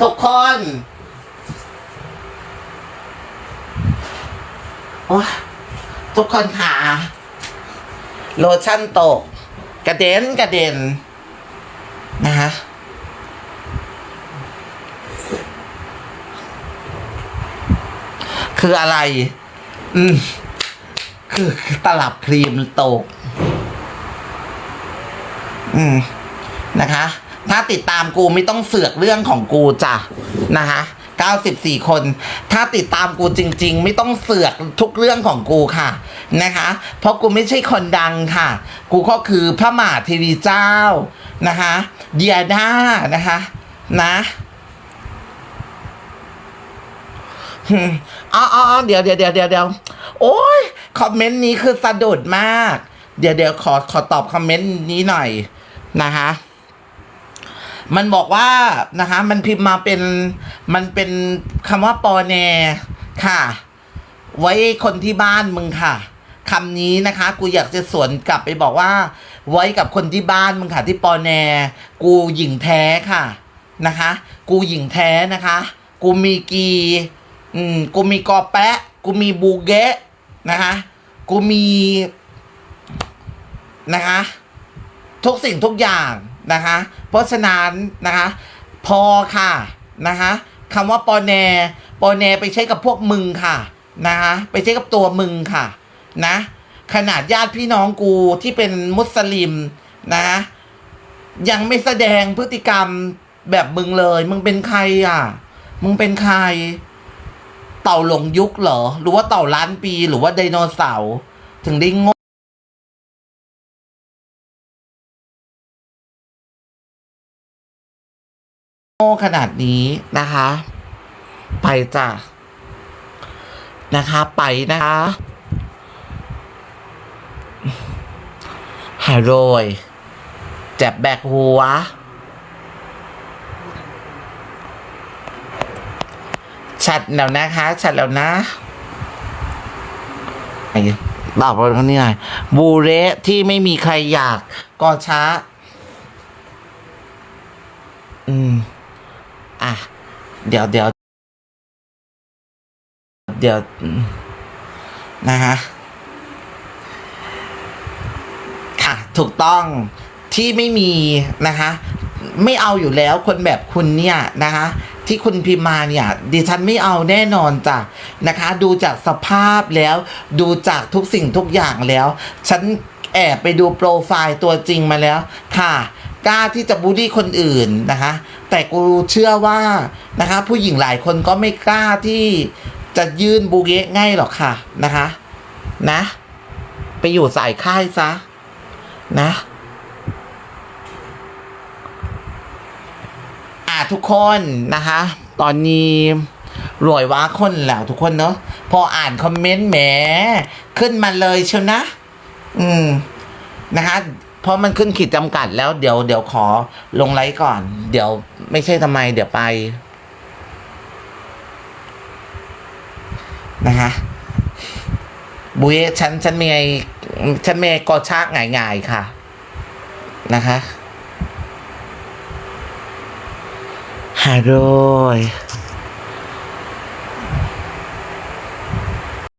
ทุกคนโอ๊ยทุกคนค่ะโลชั่นตก กระเด็นกระเด็น นะฮะคืออะไร อืม คือตลับครีมตก อืม นะคะ ถ้าติดตามกูไม่ต้องเสือกเรื่องของกูจ้ะนะคะ94 คน ถ้าติดตามกูจริง ๆ ไม่ต้องเสือกทุกเรื่องของกูค่ะนะคะ เพราะกูไม่ใช่คนดังค่ะ กูก็คือพระมหาเทีวีเจ้านะคะเดียด้านะคะนะอ๋ออ๋ออ๋อเดี๋ยวเดี๋ยวเดี๋ยวเดี๋ยวเดี๋ยวโอ้ยคอมเมนต์นี้คือสะดุดมาก เดี๋ยวเดี๋ยวขอขอตอบคอมเมนต์นี้หน่อยนะคะ มันบอกว่านะคะ มันพิมพ์มาเป็นมันเป็นคำว่าปอแนค่ะ ไว้คนที่บ้านมึงค่ะคำนี้นะคะ กูอยากจะสวนกลับไปบอกว่า ไว้กับคนที่บ้านมึงค่ะที่ปอแน กูหญิงแท้ค่ะนะคะ กูหญิงแท้นะคะ กูมีกีอืมกูมีกอแปะ กูมีบูเกะนะคะ กูมีนะคะ ทุกสิ่งทุกอย่าง นะคะ เพราะฉะนั้นนะคะพอค่ะนะคะคำว่าปอแนปอแนไปใช้กับพวกมึงค่ะนะคะไปใช้กับตัวมึงค่ะนะขนาดญาติพี่น้องกูที่เป็นมุสลิมนะยังไม่แสดงพฤติกรรมแบบมึงเลย มึงเป็นใครอะ มึงเป็นใคร เต่าหลงยุคเหรอ หรือว่าเต่าล้านปีหรือว่าไดโนเสาร์ถึงได้โง โง่ขนาดนี้นะคะ ไปจ้ะนะคะ ไปนะคะหายโรยจ็บแบกหัว ชัดแล้วนะคะ ชัดแล้วนะไอ้บอกเขาเนี่ยบูเรที่ไม่มีใครอยาก ก็ช้า อืม อะ เดี๋ยวเดี๋ยวเดี๋ยวนะฮะค่ะ ถูกต้องที่ไม่มีนะคะ ไม่เอาอยู่แล้วคนแบบคุณเนี่ยนะคะ ที่คุณพิมมาเนี่ย ดิฉันไม่เอาแน่นอนจ้ะนะคะ ดูจากสภาพแล้ว ดูจากทุกสิ่งทุกอย่างแล้ว ฉันแอบไปดูโปรไฟล์ตัวจริงมาแล้ว ค่ะ กล้าที่จะบูลลี่คนอื่นนะคะ แต่กูเชื่อว่านะคะ ผู้หญิงหลายคนก็ไม่กล้าที่จะยื่นบูเกะง่ายหรอกค่ะนะคะ นะ ไปอยู่สายค่ายซะ นะ อ่าทุกคนนะคะ ตอนนี้รวยว้าคนแล้วทุกคนเนาะพออ่านคอมเมนต์แหมขึ้นมาเลยเชียวนะ อืม นะคะ เพราะมันขึ้นขีดจำกัดแล้วเดี๋ยวเดี๋ยวขอลงไลฟ์ก่อน เดี๋ยวไม่ใช่ทำไม เดี๋ยวไป นะคะบุยฉันฉันมีไงฉันมีกอชากง่ายๆค่ะ นะคะฮาโรย